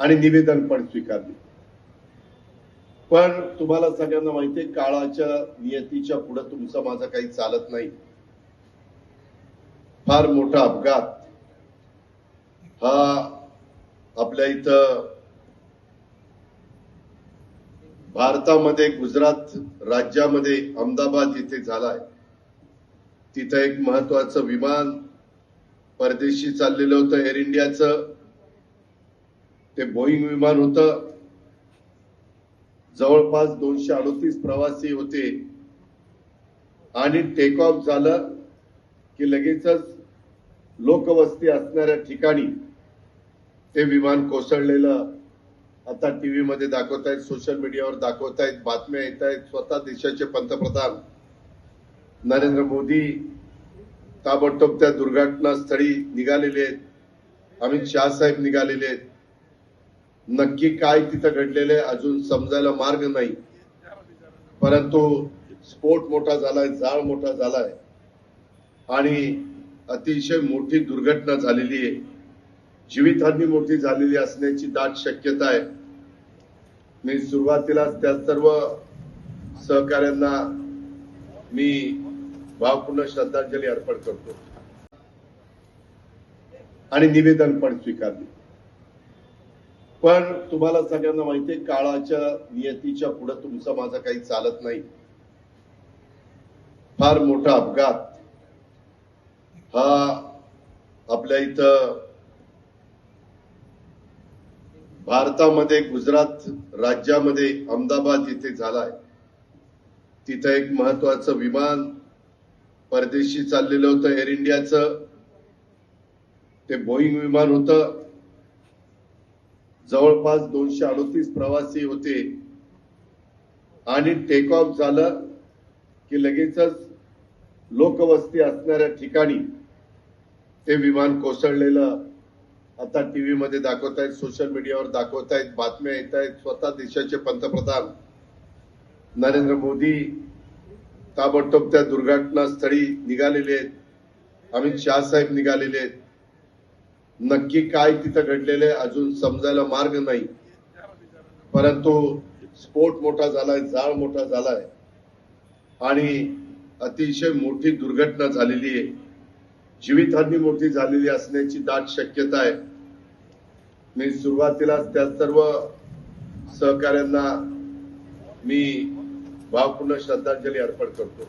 आणि निवेदन पण स्वीकारले. पण तुम्हाला सगळ्यांना माहिती आहे काळाच्या नियतीच्या पुढे तुमचं माझं काही चालत नाही. फार मोठा अपघात. हा आपल्या इथं भारतामध्ये गुजरात राज्यामध्ये अहमदाबाद इथे झालाय. तिथं एक महत्वाचं विमान परदेशी चाललेलं होतं एअर इंडियाचं. ते बोईंग विमान होतं. जवळपास दोनशे अडोतीस प्रवासी होते. आणि टेक ऑफ झालं की लगेचच लोकवस्ती असणाऱ्या ठिकाणी ते विमान कोसळलेलं. आता टीव्ही मध्ये दाखवत आहेत सोशल मीडियावर दाखवतायत बातम्या येत आहेत स्वतः देशाचे पंतप्रधान नरेंद्र मोदी ताबडतोब त्या दुर्घटनास्थळी निघालेले आहेत. अमित शाह साहेब निघालेले आहेत. नक्की काय तिथं घडलेलं आहे अजून समजायला मार्ग नाही. परंतु स्फोट मोठा झालाय जाळ मोठा झालाय. आणि अतिशय मोठी दुर्घटना झालेली आहे. जीवितहानी मोठी झालेली असण्याची दाट शक्यता आहे. मी सुरुवातीला त्या सर्व सहकाऱ्यांना मी भावपूर्ण श्रद्धांजली अर्पण करतो. आणि निवेदन पण स्वीकारले. पण तुम्हाला सगळ्यांना माहितीये काळाच्या नियतीच्या पुढे तुमचा माझा काही चालत नाही. फार मोठा अपघात. हा आपल्या इथं भारतामध्ये गुजरात राज्यामध्ये अहमदाबाद इथे झालाय. तिथं एक महत्वाचं विमान परदेशी चाललेलं होतं एअर इंडियाचं. ते बोईंग विमान होतं. जवळपास दोनशे अडोतीस प्रवासी होते. आणि टेक ऑफ झालं की लगेचच लोकवस्ती असणाऱ्या ठिकाणी ते विमान कोसळलेलं. आता टीव्ही मध्ये दाखवतायत सोशल मीडियावर दाखवतायत बातम्या येत आहेत स्वतः देशाचे पंतप्रधान नरेंद्र मोदी ताबडतोब त्या दुर्घटनास्थळी निघालेले आहेत. अमित शाह साहेब निघालेले आहेत. नक्की काय तिथं घडलेलं आहे अजून समजायला मार्ग नाही. परंतु स्फोट मोठा झालाय जाळ मोठा झालाय. आणि अतिशय मोठी दुर्घटना झालेली आहे. जीवितहानी मोठी झालेली असण्याची दाट शक्यता आहे. मी सुरुवातीलाच त्या सर्व सहकाऱ्यांना मी भावपूर्ण श्रद्धांजली अर्पण करतो.